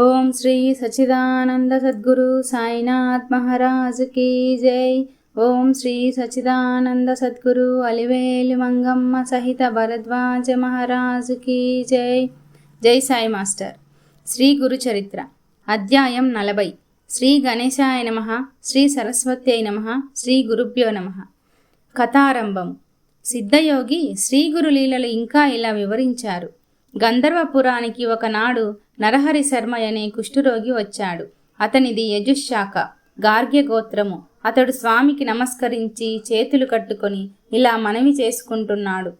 ఓం శ్రీ సచిదానంద సద్గురు సాయినాథ్ మహారాజ్ కీ జై. ఓం శ్రీ సచిదానంద సద్గురు అలివేలి మంగమ్మ సహిత భరద్వాజ మహారాజ్ కీ జై. జై సాయి మాస్టర్. శ్రీ గురు చరిత్ర అధ్యాయం నలభై. శ్రీ గణేశాయ నమ శ్రీ సరస్వత్యై నమ శ్రీ గురుభ్యో నమ. కథారంభం సిద్ధయోగి శ్రీ గురు లీలలు ఇంకా ఇలా వివరించారు. గంధర్వపురానికి ఒకనాడు నరహరి శర్మ అనే కుష్ఠురోగి వచ్చాడు. అతనిది యజుశాఖ గార్గ్య గోత్రము. అతడు స్వామికి నమస్కరించి చేతులు కట్టుకొని ఇలా మనవి చేసుకుంటున్నాడు.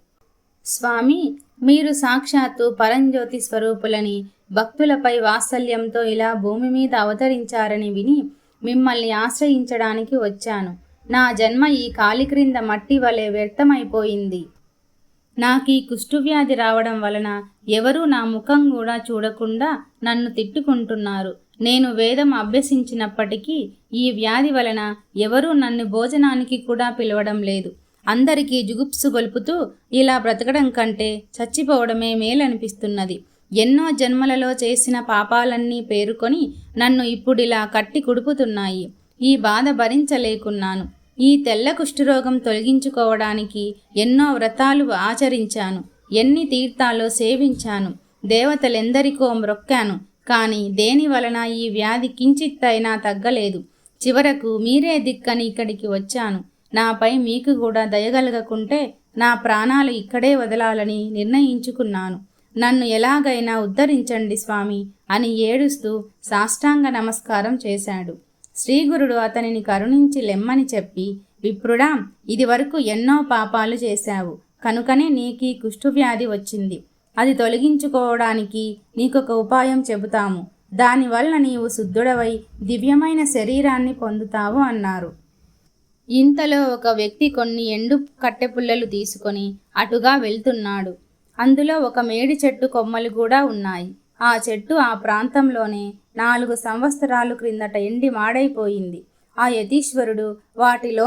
స్వామి మీరు సాక్షాత్తు పరంజ్యోతి స్వరూపులని భక్తులపై వాత్సల్యంతో ఇలా భూమి మీద అవతరించారని విని మిమ్మల్ని ఆశ్రయించడానికి వచ్చాను. నా జన్మ ఈ కాలి క్రింద మట్టి వలె వ్యర్థమైపోయింది. నాకు ఈ కుష్ఠువ్యాధి రావడం వలన ఎవరూ నా ముఖం కూడా చూడకుండా నన్ను తిట్టుకుంటున్నారు. నేను వేదం అభ్యసించినప్పటికీ ఈ వ్యాధి వలన ఎవరూ నన్ను భోజనానికి కూడా పిలవడం లేదు. అందరికీ జుగుప్సు గొలుపుతూ ఇలా బ్రతకడం కంటే చచ్చిపోవడమే మేలనిపిస్తున్నది. ఎన్నో జన్మలలో చేసిన పాపాలన్నీ పేరుకొని నన్ను ఇప్పుడిలా కట్టి కుడుపుతున్నాయి. ఈ బాధ భరించలేకున్నాను. ఈ తెల్ల కుష్ఠరోగం తొలగించుకోవడానికి ఎన్నో వ్రతాలు ఆచరించాను ఎన్ని తీర్థాలు సేవించాను దేవతలెందరికో మ్రొక్కాను కానీ దేని వలన ఈ వ్యాధి కించిత్తైనా తగ్గలేదు. చివరకు మీరే దిక్కని ఇక్కడికి వచ్చాను. నాపై మీకు కూడా దయగలగకుంటే నా ప్రాణాలు ఇక్కడే వదలాలని నిర్ణయించుకున్నాను. నన్ను ఎలాగైనా ఉద్ధరించండి స్వామి అని ఏడుస్తూ సాష్టాంగ నమస్కారం చేశాడు. శ్రీగురుడు అతనిని కరుణించి లెమ్మని చెప్పి విప్రుడా ఇదివరకు ఎన్నో పాపాలు చేశావు. కనుకనే నీకీ కుష్ఠువ్యాధి వచ్చింది. అది తొలగించుకోవడానికి నీకొక ఉపాయం చెబుతాము. దానివల్ల నీవు శుద్ధుడవై దివ్యమైన శరీరాన్ని పొందుతావు అన్నారు. ఇంతలో ఒక వ్యక్తి కొన్ని ఎండు కట్టెపుల్లలు తీసుకొని అటుగా వెళ్తున్నాడు. అందులో ఒక మేడి చెట్టు కొమ్మలు కూడా ఉన్నాయి. ఆ చెట్టు ఆ ప్రాంతంలోనే నాలుగు సంవత్సరాలు క్రిందట ఎండి మాడైపోయింది. ఆ యతీశ్వరుడు వాటిలో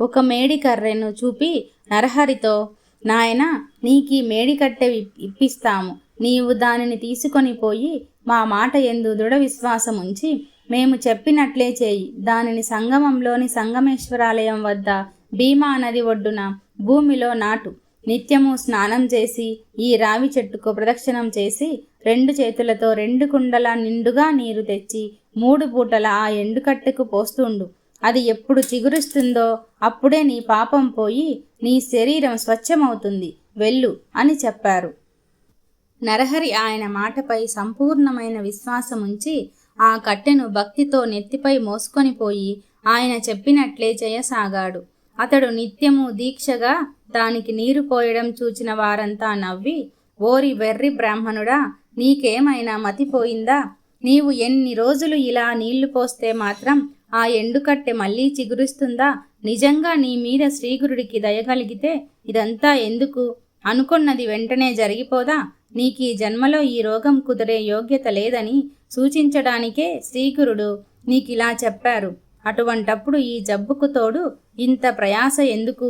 ఒక మేడికర్రెను చూపి నరహరితో నాయన నీకీ మేడికట్టె ఇప్పిస్తాము. నీవు దానిని తీసుకొని పోయి మా మాట ఎందు దృఢ విశ్వాసం ఉంచి మేము చెప్పినట్లే చేయి. దానిని సంగమంలోని సంగమేశ్వరాలయం వద్ద భీమా నది ఒడ్డున భూమిలో నాటు. నిత్యము స్నానం చేసి ఈ రావి చెట్టుకు ప్రదక్షిణం చేసి రెండు చేతులతో రెండు కుండల నిండుగా నీరు తెచ్చి మూడు పూటల ఆ ఎండుకట్టెకు పోస్తుండు. అది ఎప్పుడు చిగురుస్తుందో అప్పుడే నీ పాపం పోయి నీ శరీరం స్వచ్ఛమవుతుంది. వెళ్ళు అని చెప్పారు. నరహరి ఆయన మాటపై సంపూర్ణమైన విశ్వాసం ఉంచి ఆ కట్టెను భక్తితో నెత్తిపై మోసుకొని పోయి ఆయన చెప్పినట్లే చేయసాగాడు. అతడు నిత్యము దీక్షగా దానికి నీరు పోయడం చూచిన వారంతా నవ్వి ఓరి వెర్రి బ్రాహ్మణుడా నీకేమైనా మతిపోయిందా? నీవు ఎన్ని రోజులు ఇలా నీళ్ళు పోస్తే మాత్రం ఆ ఎండుకట్టె మళ్ళీ చిగురుస్తుందా? నిజంగా నీ మీద శ్రీగురుడికి దయగలిగితే ఇదంతా ఎందుకు? అనుకున్నది వెంటనే జరిగిపోదా? నీకు ఈ జన్మలో ఈ రోగం కుదిరే యోగ్యత లేదని సూచించడానికే శ్రీగురుడు నీకిలా చెప్పారు. అటువంటప్పుడు ఈ జబ్బుకు తోడు ఇంత ప్రయాస ఎందుకు?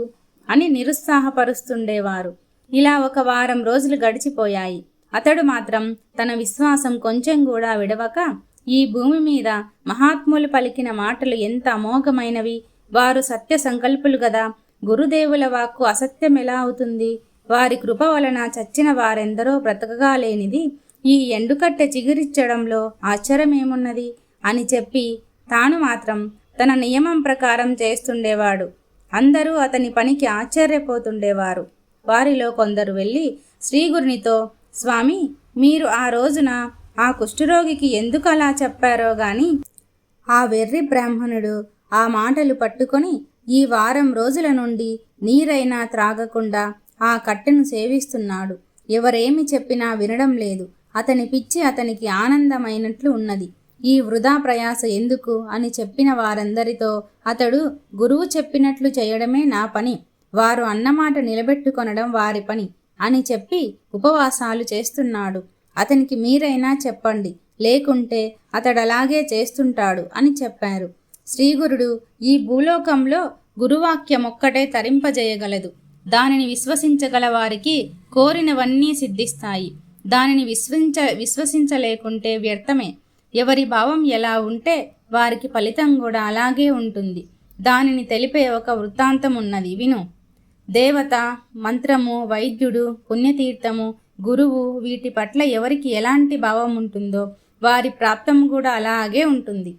అని నిరుత్సాహపరుస్తుండేవారు. ఇలా ఒక వారం రోజులు గడిచిపోయాయి. అతడు మాత్రం తన విశ్వాసం కొంచెం కూడా విడవక ఈ భూమి మీద మహాత్ములు పలికిన మాటలు ఎంత అమోఘమైనవి. వారు సత్య సంకల్పులు గదా. గురుదేవుల వాక్కు అసత్యం ఎలా అవుతుంది? వారి కృప వలన చచ్చిన వారెందరో బ్రతకగా లేనిది ఈ ఎండుకట్టె చిగురిచ్చడంలో ఆశ్చర్యమేమున్నది? అని చెప్పి తాను మాత్రం తన నియమం ప్రకారం చేస్తుండేవాడు. అందరూ అతని పనికి ఆశ్చర్యపోతుండేవారు. వారిలో కొందరు వెళ్ళి శ్రీగురునితో స్వామి మీరు ఆ రోజున ఆ కుష్ఠరోగికి ఎందుకు అలా చెప్పారో గాని ఆ వెర్రి బ్రాహ్మణుడు ఆ మాటలు పట్టుకొని ఈ వారం రోజుల నుండి నీరైనా త్రాగకుండా ఆ కట్టెను సేవిస్తున్నాడు. ఎవరేమి చెప్పినా వినడం లేదు. అతని పిచ్చి అతనికి ఆనందమైనట్లు ఉన్నది. ఈ వృధా ప్రయాస ఎందుకు అని చెప్పిన వారందరితో అతడు గురువు చెప్పినట్లు చేయడమే నా పని. వారు అన్నమాట నిలబెట్టుకొనడం వారి పని. అని చెప్పి ఉపవాసాలు చేస్తున్నాడు. అతనికి మీరైనా చెప్పండి. లేకుంటే అతడు అలాగే చేస్తుంటాడు అని చెప్పారు. శ్రీగురుడు ఈ భూలోకంలో గురువాక్యం ఒక్కటే తరింపజేయగలదు. దానిని విశ్వసించగల వారికి కోరినవన్నీ సిద్ధిస్తాయి. దానిని విశ్వించ విశ్వసించలేకుంటే వ్యర్థమే. ఎవరి భావం ఎలా ఉంటే వారికి ఫలితం కూడా అలాగే ఉంటుంది. దానిని తెలిపే ఒక వృత్తాంతం ఉన్నది విను. దేవత మంత్రము వైద్యుడు పుణ్యతీర్థము గురువు వీటి పట్ల ఎవరికి ఎలాంటి భావం ఉంటుందో వారి ప్రాప్తం కూడా అలాగే ఉంటుంది.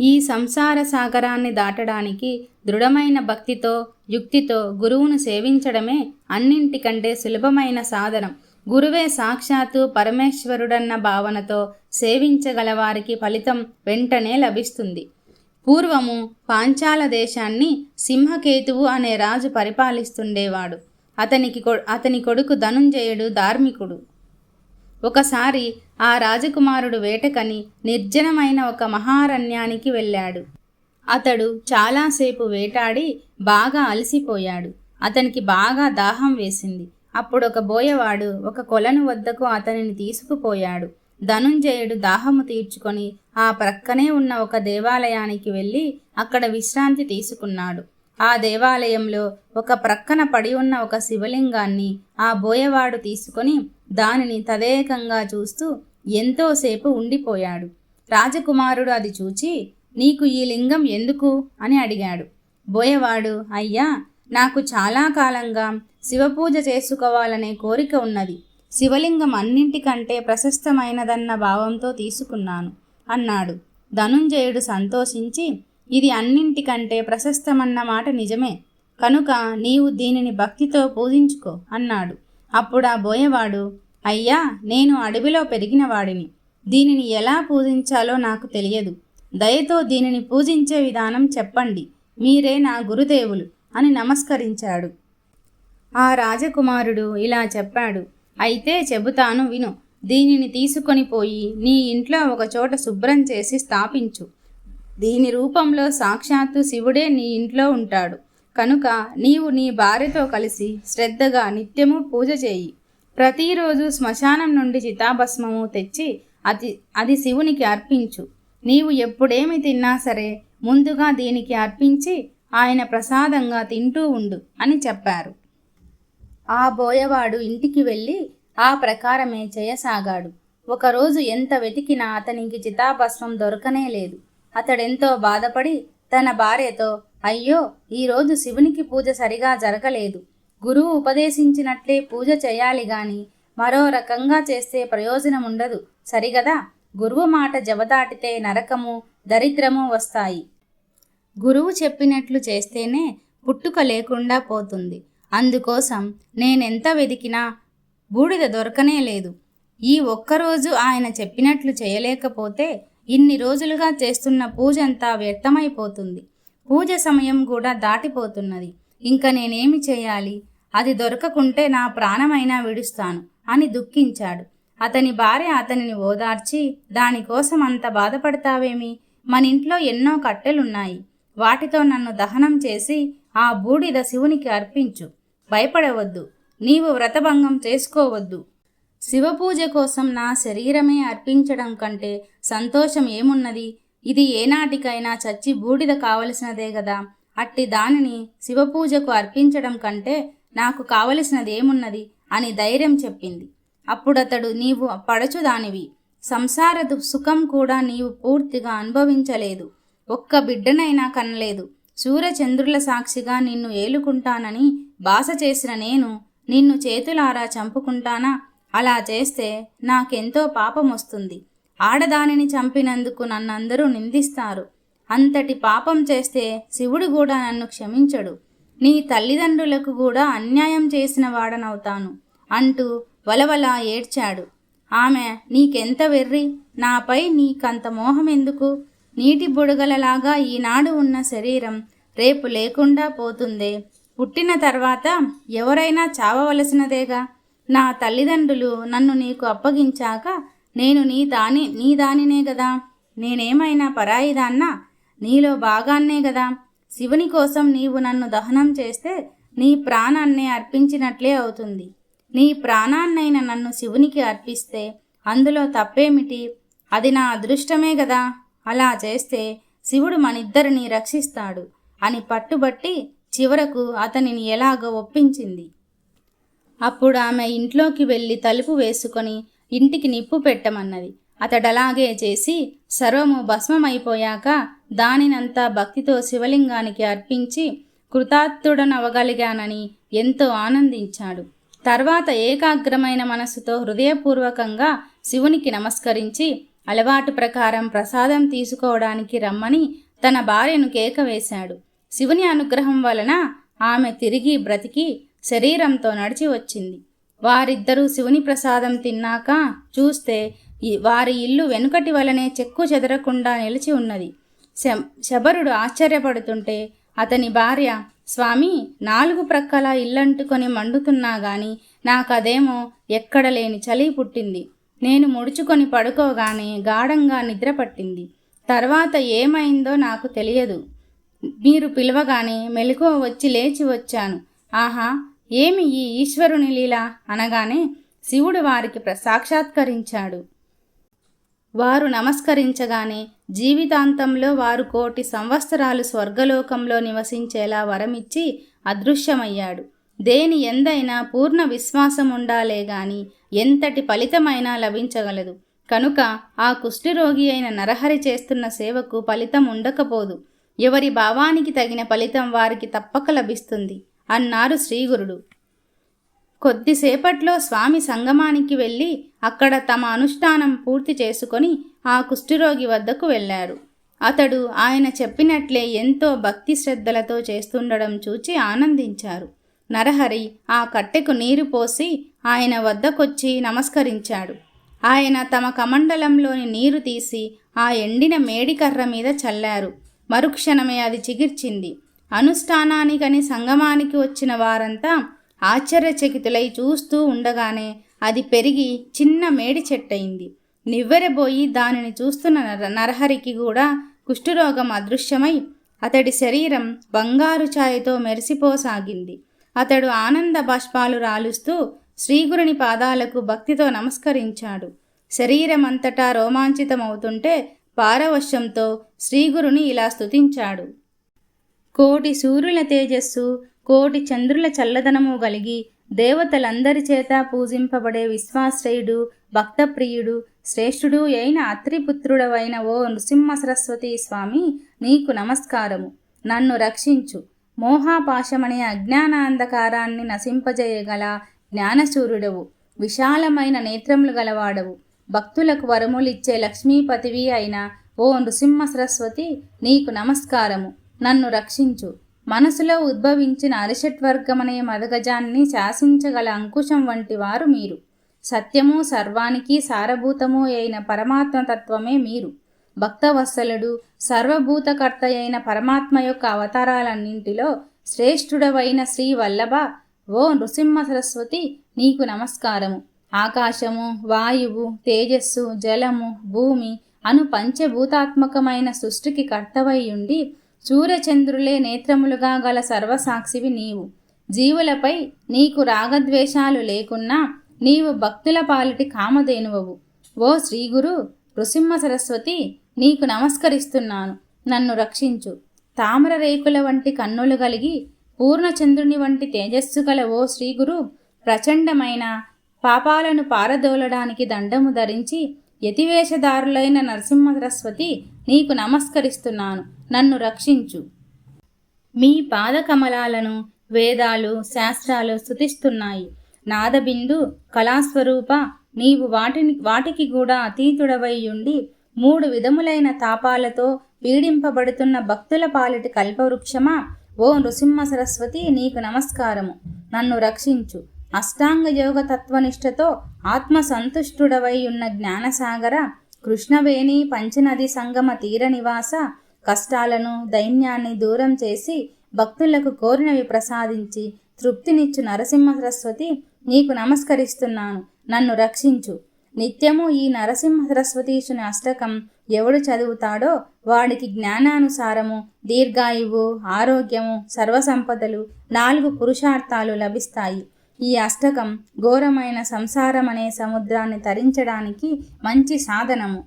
ఈ సంసార సాగరాన్ని దాటడానికి దృఢమైన భక్తితో యుక్తితో గురువును సేవించడమే అన్నింటికంటే సులభమైన సాధనం. గురువే సాక్షాత్తు పరమేశ్వరుడన్న భావనతో సేవించగల వారికి ఫలితం వెంటనే లభిస్తుంది. పూర్వము పాంచాల దేశాన్ని సింహకేతువు అనే రాజు పరిపాలిస్తుండేవాడు. అతనికి అతని కొడుకు ధనుంజయుడు ధార్మికుడు. ఒకసారి ఆ రాజకుమారుడు వేటకని నిర్జనమైన ఒక మహారణ్యానికి వెళ్ళాడు. అతడు చాలాసేపు వేటాడి బాగా అలసిపోయాడు. అతనికి బాగా దాహం వేసింది. అప్పుడు ఒక బోయవాడు ఒక కొలను వద్దకు అతనిని తీసుకుపోయాడు. ధనుంజయుడు దాహము తీర్చుకొని ఆ ప్రక్కనే ఉన్న ఒక దేవాలయానికి వెళ్ళి అక్కడ విశ్రాంతి తీసుకున్నాడు. ఆ దేవాలయంలో ఒక ప్రక్కన పడి ఉన్న ఒక శివలింగాన్ని ఆ బోయవాడు తీసుకొని దానిని తదేకంగా చూస్తూ ఎంతోసేపు ఉండిపోయాడు. రాజకుమారుడు అది చూచి నీకు ఈ లింగం ఎందుకు? అని అడిగాడు. బోయవాడు అయ్యా నాకు చాలా కాలంగా శివపూజ చేసుకోవాలనే కోరిక ఉన్నది. శివలింగం అన్నింటికంటే ప్రశస్తమైనదన్న భావంతో తీసుకున్నాను. అన్నాడు. ధనుంజయుడు సంతోషించి ఇది అన్నింటికంటే ప్రశస్తమన్న మాట నిజమే. కనుక నీవు దీనిని భక్తితో పూజించుకో అన్నాడు. అప్పుడు ఆ బోయవాడు అయ్యా నేను అడవిలో పెరిగిన వాడిని. దీనిని ఎలా పూజించాలో నాకు తెలియదు. దయతో దీనిని పూజించే విధానం చెప్పండి. మీరే నా గురుదేవులు అని నమస్కరించాడు. ఆ రాజకుమారుడు ఇలా చెప్పాడు. అయితే చెబుతాను విను. దీనిని తీసుకొని పోయి నీ ఇంట్లో ఒక చోట శుభ్రం చేసి స్థాపించు. దీని రూపంలో సాక్షాత్తు శివుడే నీ ఇంట్లో ఉంటాడు. కనుక నీవు నీ భార్యతో కలిసి శ్రద్ధగా నిత్యము పూజ చేయి. ప్రతిరోజు శ్మశానం నుండి చితాభస్మము తెచ్చి అది అది శివునికి అర్పించు. నీవు ఎప్పుడేమి తిన్నా సరే ముందుగా దీనికి అర్పించి ఆయన ప్రసాదంగా తింటూ ఉండు అని చెప్పారు. ఆ బోయవాడు ఇంటికి వెళ్ళి ఆ ప్రకారమే చేయసాగాడు. ఒకరోజు ఎంత వెతికినా అతనికి చితాభస్మం దొరకనే లేదు. అతడెంతో బాధపడి తన భార్యతో అయ్యో ఈరోజు శివునికి పూజ సరిగా జరగలేదు. గురువు ఉపదేశించినట్లే పూజ చేయాలి గాని మరో రకంగా చేస్తే ప్రయోజనం ఉండదు. సరిగదా? గురువు మాట జవదాటితే నరకము దరిద్రము వస్తాయి. గురువు చెప్పినట్లు చేస్తేనే పుట్టుక లేకుండా పోతుంది. అందుకోసం నేనెంత వెతికినా బూడిద దొరకనే లేదు. ఈ ఒక్కరోజు ఆయన చెప్పినట్లు చేయలేకపోతే ఇన్ని రోజులుగా చేస్తున్న పూజంతా వ్యర్థమైపోతుంది. పూజ సమయం కూడా దాటిపోతున్నది. ఇంకా నేనేమి చేయాలి? అది దొరకకుంటే నా ప్రాణమైనా విడుస్తాను అని దుఃఖించాడు. అతని భార్య అతనిని ఓదార్చి దానికోసం అంత బాధపడతావేమి? మన ఇంట్లో ఎన్నో కట్టెలున్నాయి. వాటితో నన్ను దహనం చేసి ఆ బూడిద శివునికి అర్పించు. భయపడవద్దు. నీవు వ్రతభంగం చేసుకోవద్దు. శివపూజ కోసం నా శరీరమే అర్పించడం కంటే సంతోషం ఏమున్నది? ఇది ఏనాటికైనా చచ్చి బూడిద కావలసినదే కదా అట్టి దానిని శివపూజకు అర్పించడం కంటే నాకు కావలసినది ఏమున్నది అని ధైర్యం చెప్పింది. అప్పుడతడు నీవు పడచుదానివి సంసార సుఖం కూడా నీవు పూర్తిగా అనుభవించలేదు. ఒక్క బిడ్డనైనా కనలేదు. సూర్యచంద్రుల సాక్షిగా నిన్ను ఏలుకుంటానని బాస చేసిన నేను నిన్ను చేతులారా చంపుకుంటానా? అలా చేస్తే నాకెంతో పాపం వస్తుంది ఆడదానిని చంపినందుకు నన్నందరూ నిందిస్తారు. అంతటి పాపం చేస్తే శివుడు కూడా నన్ను క్షమించడు. నీ తల్లిదండ్రులకు కూడా అన్యాయం చేసిన వాడనవుతాను అంటూ వలవల ఏడ్చాడు. ఆమె నీకెంత వెర్రి? నాపై నీకంత మోహం ఎందుకు నీటి బుడగలలాగా ఈనాడు ఉన్న శరీరం రేపు లేకుండా పోతుందే. పుట్టిన తర్వాత ఎవరైనా చావవలసినదేగా? నా తల్లిదండ్రులు నన్ను నీకు అప్పగించాక నేను నీ దాని నీ దానినే గదా? నేనేమైనా పరాయిదాన్నా? నీలో భాగాన్నే గదా? శివుని కోసం నీవు నన్ను దహనం చేస్తే నీ ప్రాణాన్నే అర్పించినట్లే అవుతుంది. నీ ప్రాణాన్నైన నన్ను శివునికి అర్పిస్తే అందులో తప్పేమిటి? అది నా అదృష్టమే గదా? అలా చేస్తే శివుడు మనిద్దరిని రక్షిస్తాడు అని పట్టుబట్టి చివరకు అతనిని ఎలాగో ఒప్పించింది. అప్పుడు ఆమె ఇంట్లోకి వెళ్ళి తలుపు వేసుకొని ఇంటికి నిప్పు పెట్టమన్నది. అతడలాగే చేసి సర్వము భస్మమైపోయాక దానినంతా భక్తితో శివలింగానికి అర్పించి కృతార్థుడనవగలిగానని ఎంతో ఆనందించాడు. తర్వాత ఏకాగ్రమైన మనసుతో హృదయపూర్వకంగా శివునికి నమస్కరించి అలవాటు ప్రకారం ప్రసాదం తీసుకోవడానికి రమ్మని తన భార్యను కేక వేశాడు. శివుని అనుగ్రహం వలన ఆమె తిరిగి బ్రతికి శరీరంతో నడిచి వచ్చింది. వారిద్దరూ శివుని ప్రసాదం తిన్నాక చూస్తే వారి ఇల్లు వెనుకటి వలనే చెక్కు చెదరకుండా నిలిచి ఉన్నది. శబరుడు ఆశ్చర్యపడుతుంటే అతని భార్య స్వామి నాలుగు ప్రక్కల ఇల్లంటుకొని మండుతున్నా గాని నాకదేమో ఎక్కడ లేని చలి పుట్టింది. నేను ముడుచుకొని పడుకోగానే గాఢంగా నిద్ర పట్టింది. తర్వాత ఏమైందో నాకు తెలియదు. మీరు పిలవగానే మెలకువ వచ్చి లేచి వచ్చాను. ఆహా ఏమి ఈ ఈశ్వరుని లీల? అనగానే శివుడు వారికి సాక్షాత్కరించాడు. వారు నమస్కరించగానే జీవితాంతంలో వారు కోటి సంవత్సరాలు స్వర్గలోకంలో నివసించేలా వరమిచ్చి అదృశ్యమయ్యాడు. దేని ఎందైనా పూర్ణ విశ్వాసం ఉండాలే గాని ఎంతటి ఫలితమైనా లభించగలదు. కనుక ఆ కుష్ఠరోగి అయిన నరహరి చేస్తున్న సేవకు ఫలితం ఉండకపోదు. ఎవరి భావానికి తగిన ఫలితం వారికి తప్పక లభిస్తుంది. అన్నారు శ్రీగురుడు. కొద్దిసేపట్లో స్వామి సంగమానికి వెళ్ళి అక్కడ తమ అనుష్ఠానం పూర్తి చేసుకొని ఆ కుష్ఠరోగి వద్దకు వెళ్ళారు అతడు ఆయన చెప్పినట్లే ఎంతో భక్తి శ్రద్ధలతో చేస్తుండడం చూచి ఆనందించారు. నరహరి ఆ కట్టెకు నీరు పోసి ఆయన వద్దకొచ్చి నమస్కరించాడు. ఆయన తమ కమండలంలోని నీరు తీసి ఆ ఎండిన మేడికర్ర మీద చల్లారు. మరుక్షణమే అది చిగిర్చింది. అనుష్ఠానానికని సంగమానికి వచ్చిన వారంతా ఆశ్చర్యచకితులై చూస్తూ ఉండగానే అది పెరిగి చిన్న మేడి చెట్టయింది. నివ్వెరబోయి దానిని చూస్తున్న నరహరికి కూడా కుష్ఠరోగం అదృశ్యమై అతడి శరీరం బంగారు ఛాయతో మెరిసిపోసాగింది. అతడు ఆనంద బాష్పాలు రాలుస్తూ శ్రీగురుని పాదాలకు భక్తితో నమస్కరించాడు. శరీరమంతటా రోమాంచితమవుతుంటే పారవశ్యంతో శ్రీగురుని ఇలా స్తుతించాడు. కోటి సూర్యుల తేజస్సు కోటి చంద్రుల చల్లదనము కలిగి దేవతలందరి చేత పూజింపబడే విశ్వాశ్రయుడు భక్తప్రియుడు శ్రేష్ఠుడు అయిన అత్రిపుత్రుడవైన ఓ నృసింహ సరస్వతి స్వామి నీకు నమస్కారము. నన్ను రక్షించు. మోహాపాశమనే అజ్ఞానాంధకారాన్ని నశింపజేయగల జ్ఞానసూర్యుడవు విశాలమైన నేత్రములు గలవాడవు. భక్తులకు వరములిచ్చే లక్ష్మీపతివి అయిన ఓ నృసింహ సరస్వతి నీకు నమస్కారము. నన్ను రక్షించు. మనసులో ఉద్భవించిన అరిషట్వర్గమనే మదగజాన్ని శాసించగల అంకుశం వంటి వారు మీరు. సత్యము సర్వానికి సారభూతము అయిన పరమాత్మతత్వమే మీరు. భక్తవత్సలుడు సర్వభూతకర్త అయిన పరమాత్మ యొక్క అవతారాలన్నింటిలో శ్రేష్ఠుడవైన శ్రీ వల్లభ ఓ నృసింహ సరస్వతి నీకు నమస్కారము. ఆకాశము వాయువు తేజస్సు జలము భూమి అను పంచభూతాత్మకమైన సృష్టికి కర్తవై ఉండి సూర్యచంద్రులే నేత్రములుగా గల సర్వసాక్షివి నీవు. జీవులపై నీకు రాగద్వేషాలు లేకున్నా నీవు భక్తుల పాలిటి కామధేనువవు. ఓ శ్రీగురు నృసింహ సరస్వతి నీకు నమస్కరిస్తున్నాను. నన్ను రక్షించు. తామర రేకుల వంటి కన్నులు కలిగి పూర్ణచంద్రుని వంటి తేజస్సు గల ఓ శ్రీగురు ప్రచండమైన పాపాలను పారదోలడానికి దండము ధరించి యతివేషదారులైన నరసింహ సరస్వతి నీకు నమస్కరిస్తున్నాను. నన్ను రక్షించు. మీ పాదకమలాలను వేదాలు శాస్త్రాలు స్థుతిస్తున్నాయి నాదబిందు కళాస్వరూప నీవు వాటిని వాటికి కూడా అతీతుడవై ఉండి మూడు విధములైన తాపాలతో పీడింపబడుతున్న భక్తుల పాలిటి కల్పవృక్షమా? ఓ నృసింహ సరస్వతి నీకు నమస్కారము. నన్ను రక్షించు. అష్టాంగ యోగ తత్వనిష్టతో ఆత్మ సంతుష్టుడవై ఉన్న జ్ఞానసాగర కృష్ణవేణి పంచనది సంగమ తీర నివాస కష్టాలను దైన్యాన్ని దూరం చేసి భక్తులకు కోరినవి ప్రసాదించి తృప్తినిచ్చు నరసింహ సరస్వతి నీకు నమస్కరిస్తున్నాను. నన్ను రక్షించు. నిత్యము ఈ నరసింహ సరస్వతీశుని అష్టకం ఎవడు చదువుతాడో వాడికి జ్ఞానానుసారము దీర్ఘాయువు ఆరోగ్యము సర్వసంపదలు నాలుగు పురుషార్థాలు లభిస్తాయి. ఈ అష్టకం ఘోరమైన సంసారమనే సముద్రాన్ని తరించడానికి మంచి సాధనము.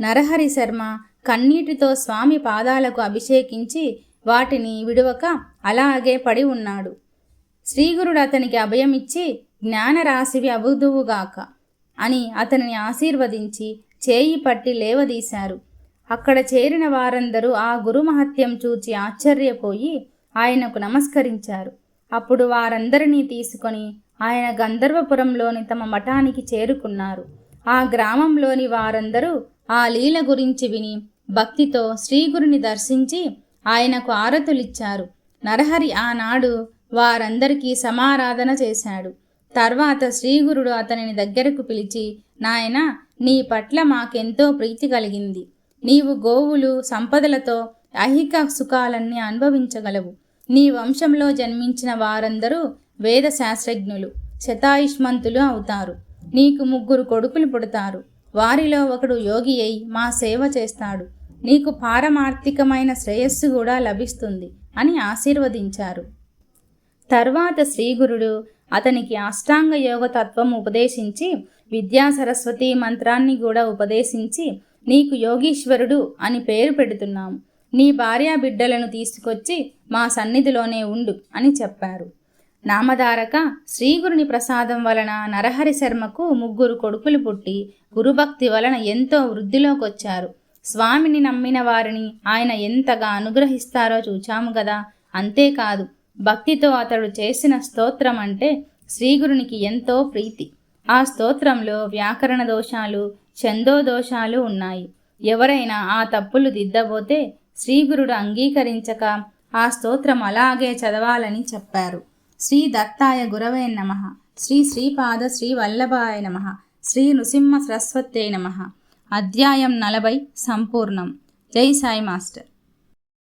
నరహరి శర్మ కన్నీటితో స్వామి పాదాలకు అభిషేకించి వాటిని విడువక అలాగే పడి ఉన్నాడు. శ్రీగురుడు అతనికి అభయమిచ్చి జ్ఞానరాశివి అబుదువుగాక అని అతనిని ఆశీర్వదించి చేయి పట్టి లేవదీశారు. అక్కడ చేరిన వారందరూ ఆ గురుమహత్యం చూచి ఆశ్చర్యపోయి ఆయనకు నమస్కరించారు. అప్పుడు వారందరినీ తీసుకొని ఆయన గంధర్వపురంలోని తమ మఠానికి చేరుకున్నారు. ఆ గ్రామంలోని వారందరూ ఆ లీల గురించి విని భక్తితో శ్రీగురుని దర్శించి ఆయనకు ఆరతులిచ్చారు. నరహరి ఆనాడు వారందరికీ సమారాధన చేశాడు. తర్వాత శ్రీగురుడు అతనిని దగ్గరకు పిలిచి నాయన నీ పట్ల మాకెంతో ప్రీతి కలిగింది. నీవు గోవులు సంపదలతో ఐహిక సుఖాలన్నీ అనుభవించగలవు. నీ వంశంలో జన్మించిన వారందరూ వేద శాస్త్రజ్ఞులు శతాయుష్మంతులు అవుతారు. నీకు ముగ్గురు కొడుకులు పుడతారు. వారిలో ఒకడు యోగి అయి మా సేవ చేస్తాడు. నీకు పారమార్థికమైన శ్రేయస్సు కూడా లభిస్తుంది అని ఆశీర్వదించారు. తర్వాత శ్రీగురుడు అతనికి అష్టాంగ యోగ తత్వం ఉపదేశించి విద్యా సరస్వతి మంత్రాన్ని కూడా ఉపదేశించి నీకు యోగీశ్వరుడు అని పేరు పెడుతున్నాము నీ భార్యా బిడ్డలను తీసుకొచ్చి మా సన్నిధిలోనే ఉండు అని చెప్పారు. నామధారక శ్రీగురుని ప్రసాదం వలన నరహరి శర్మకు ముగ్గురు కొడుకులు పుట్టి గురుభక్తి వలన ఎంతో వృద్ధిలోకొచ్చారు. స్వామిని నమ్మిన వారిని ఆయన ఎంతగా అనుగ్రహిస్తారో చూచాము కదా. అంతేకాదు భక్తితో అతడు చేసిన స్తోత్రం అంటే శ్రీగురునికి ఎంతో ప్రీతి. ఆ స్తోత్రంలో వ్యాకరణ దోషాలు చందో దోషాలు ఉన్నాయి. ఎవరైనా ఆ తప్పులు దిద్దబోతే శ్రీగురుడు అంగీకరించక ఆ స్తోత్రం అలాగే చదవాలని చెప్పారు. శ్రీ దత్తాయ గురవే నమ. శ్రీ శ్రీపాద శ్రీ వల్లభాయ నమ. శ్రీ నృసింహ సరస్వతే నమ. అధ్యాయం నలభై సంపూర్ణం. జై సాయి మాస్టర్.